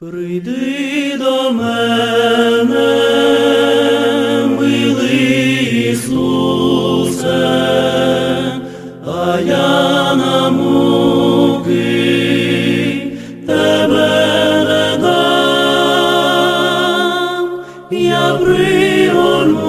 Прийди до мене, милий Ісусе, а я на муки тебе не дам, я пригорнуся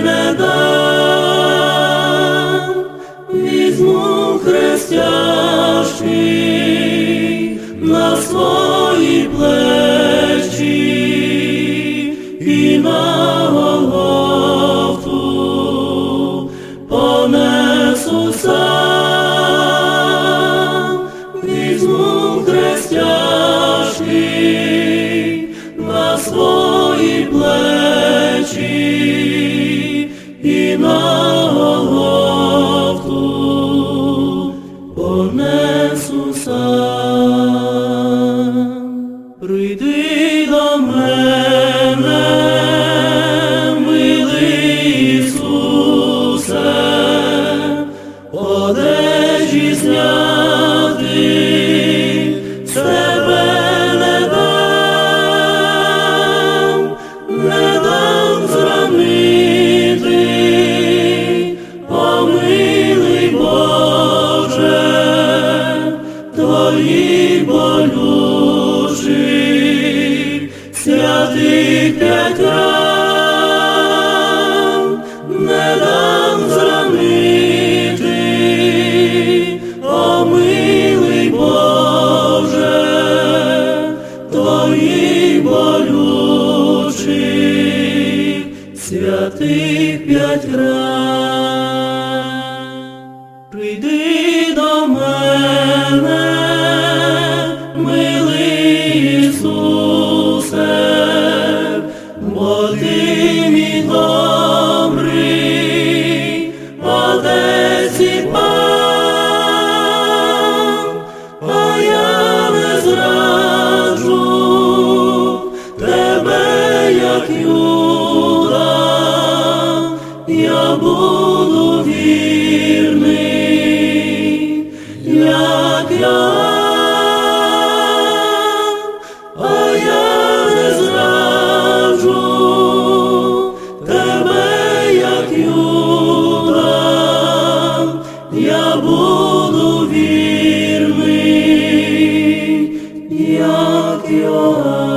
не дам, візьму хрест на свої плечі і на Голгофу понесу сам, візьму хрест на свої плечі сам. Прийди до мене, милий одежі зняти, святих п'ять ран. Прийди до мене, милий Ісусе, бо ти мій добрий, Отець і Пан, а я не зраджу тебе, як Юда, буду вірний, як я, а я не зраджу тебе, як юда, я буду вірний, як Йоанн.